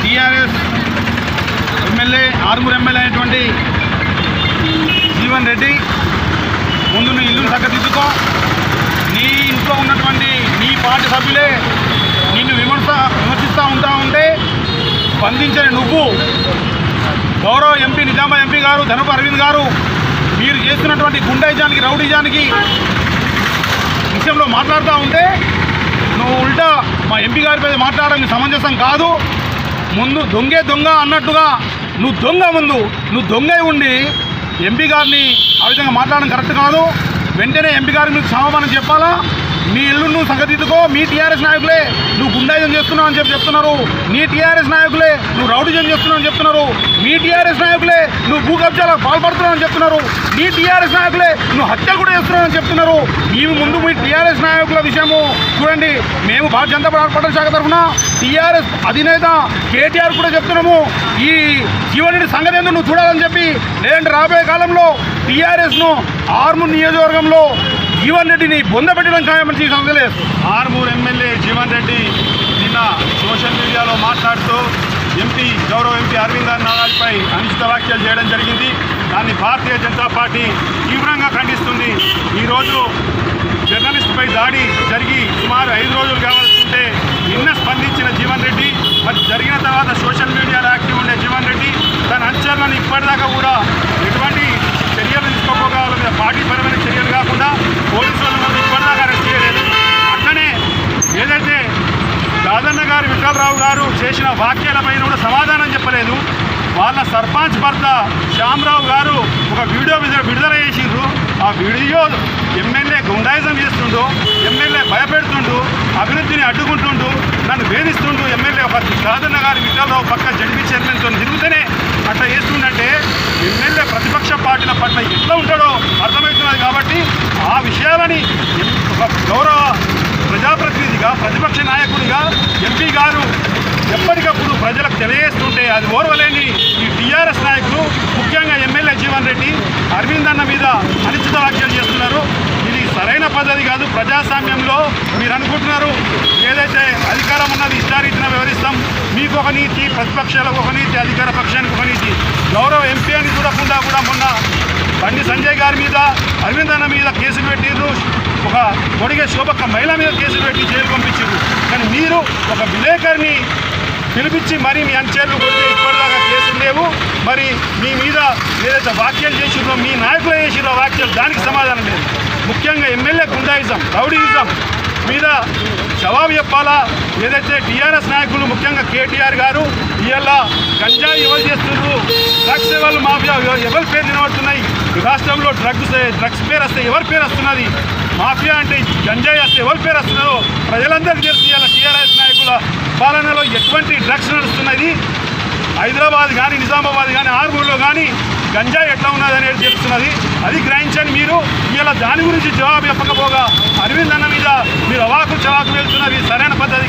TRS MLA ఆరుగురు MLA అయినటువంటి జీవన్ రెడ్డి ముందు నీ ఇల్లును చక్కదిద్దుకో నీ ఇంట్లో ఉన్నటువంటి నీ పార్టీ సభ్యులే నిన్ను విమర్శ విమర్శిస్తూ ఉంటా ఉంటే స్పందించని నువ్వు. గౌరవ ఎంపీ నిజామా ఎంపీ గారు ధనపు అరవింద్ గారు మీరు చేస్తున్నటువంటి గుండైజానికి రౌడీజానికి విషయంలో మాట్లాడుతూ ఉంటే నువ్వు ఉల్టా మా ఎంపీ గారి మీద మాట్లాడడం సమంజసం కాదు. ముందు దొంగే దొంగ అన్నట్టుగా నువ్వు దొంగ ముందు నువ్వు దొంగై ఉండి ఎంపీ గారిని ఆ విధంగా మాట్లాడడం కరెక్ట్ కాదు. వెంటనే ఎంపీ గారికి మీకు క్షమాపణ చెప్పాలా? మీ ఇల్లు నువ్వు సంగతిద్దుకో మీ టీఆర్ఎస్ నాయకులే నువ్వు గుండాయిజం చేస్తున్నావు అని చెప్పి చెప్తున్నారు. నీ టీఆర్ఎస్ నాయకులే నువ్వు రౌడిజం చేస్తున్నావు అని చెప్తున్నారు. మీ టీఆర్ఎస్ నాయకులే నువ్వు భూ కబ్జాలకు పాల్పడుతున్నావు అని చెప్తున్నారు. నీ టీఆర్ఎస్ నాయకులే నువ్వు హత్య కూడా చేస్తున్నావు అని చెప్తున్నారు. నీవు ముందు మీ టీఆర్ఎస్ నాయకుల విషయము చూడండి. మేము భారతీయ జనతా పార్టీ శాఖ తరఫున టీఆర్ఎస్ అధినేత కేటీఆర్ కూడా చెప్తున్నాము. ఈ జీవనుడి సంగతి ఎందుకు నువ్వు చూడాలని చెప్పి లేదంటే రాబోయే కాలంలో టీఆర్ఎస్ను ఆర్మూర్ నియోజకవర్గంలో జీవన్ రెడ్డిని బొందపెట్టడం ఖాయమని ఈ సంగతి ఆర్మూర్ ఎమ్మెల్యే జీవన్ రెడ్డి నిన్న సోషల్ మీడియాలో మాట్లాడుతూ ఎంపీ గౌరవ ఎంపీ అరవింద్ నారాజ్పై అనుచిత వ్యాఖ్యలు చేయడం జరిగింది. దాన్ని భారతీయ జనతా పార్టీ తీవ్రంగా ఖండిస్తుంది. ఈరోజు జర్నలిస్టుపై దాడి జరిగి సుమారు ఐదు రోజులు కావాల్సింటే నిన్న స్పందించిన జీవన్ రెడ్డి మరి జరిగిన తర్వాత సోషల్ మీడియాలో యాక్టివ్ ఉండే జీవన్ రెడ్డి తన అంచనాలను ఇప్పటిదాకా కూడా ఎటువంటి చర్యలు తీసుకోకపోగా వాళ్ళ మీద పార్టీ పరమైన చర్యలు కాకుండా పోలీసుల మీద ఇప్పటిదాకా అరెస్ట్ చేయలేదు అట్లనే ఏదైతే రాజన్న గారు విఠలరావు గారు చేసిన వ్యాఖ్యలపైన కూడా సమాధానం చెప్పలేదు. వాళ్ళ సర్పంచ్ భర్త శ్యామరావు గారు ఒక వీడియో విడుదల విడుదల చేసిండ్రు. ఆ వీడియో ఎమ్మెల్యే గుండాయిజం చేస్తుండు ఎమ్మెల్యే భయపెడుతుండు అభివృద్ధిని అడ్డుకుంటుండు నన్ను వేధిస్తుండు. ఎమ్మెల్యే ఒక రాజన్న గారు విఠలరావు పక్క జడ్పీ చైర్మన్తో తిరుగుతూనే అట్లా చేస్తుండంటే ఎమ్మెల్యే ప్రతిపక్ష పార్టీల పట్ల ఎట్లా ఉంటాడో అర్థమవుతున్నది కాబట్టి ఆ విషయాలని ఒక గౌరవ ప్రతిపక్ష నాయకుడిగా ఎంపీ గారు ఎప్పటికప్పుడు ప్రజలకు తెలియజేస్తుంటే అది ఓర్వలేని ఈ టీఆర్ఎస్ నాయకులు ముఖ్యంగా ఎమ్మెల్యే జీవన్ రెడ్డి అరవింద్ అన్న మీద అనిశ్చిత వ్యాఖ్యలు చేస్తున్నారు. ఇది సరైన పద్ధతి కాదు. ప్రజాస్వామ్యంలో మీరు అనుకుంటున్నారు. ఏదైతే అధికారం ఉన్నది ఇష్టారీతిన వివరిస్తాం. మీకు ఒక నీతి ప్రతిపక్షాలకు ఒక నీతి అధికార పక్షానికి ఒక నీతి. గౌరవ ఎంపీ అని చూడకుండా కూడా మొన్న బండి సంజయ్ గారి మీద అరవింద్ అన్న మీద కేసులు పెట్టిండ్రు ఒక కొడిగే శోభక్క మహిళ మీద కేసులు పెట్టి జైలు పంపించారు కానీ మీరు ఒక విలేకరిని పిలిపించి మరి మీ అంచేర్లు కొడితే ఇప్పటిదాకా కేసులు లేవు మరి మీ మీద ఏదైతే వ్యాఖ్యలు చేసిరో మీ నాయకులు చేసిరో వ్యాఖ్యలు దానికి సమాధానం లేదు. ముఖ్యంగా ఎమ్మెల్యే గుండాయిజం రౌడీయిజం మీద జవాబు చెప్పాలా? ఏదైతే టీఆర్ఎస్ నాయకులు ముఖ్యంగా కేటీఆర్ గారు ఇవాళ గంజాయి ఎవరు చేస్తున్నారు డ్రగ్స్ ఎవరు మాఫియా ఎవరి పేరు నిలబడుతున్నాయి రాష్ట్రంలో డ్రగ్స్ డ్రగ్స్ పేరు వస్తే ఎవరి పేరు వస్తున్నది? మాఫియా అంటే గంజాయి వస్తే ఎవరి పేరు వస్తున్నారో ప్రజలందరికీ తెలిసి. ఇవాళ టీఆర్ఎస్ నాయకుల పాలనలో ఎటువంటి డ్రగ్స్ నడుస్తున్నది? హైదరాబాద్ కానీ నిజామాబాద్ కానీ ఆర్మూర్లో కానీ గంజాయి ఎట్లా ఉన్నది అనేది తెలుస్తున్నది. అది గ్రహించండి మీరు. ఇలా దాని గురించి జవాబు చెప్పకపోగా అరవింద్ అన్న మీద మీరు అవాకు జవాకు వెళ్తున్నది సరైన పద్ధతి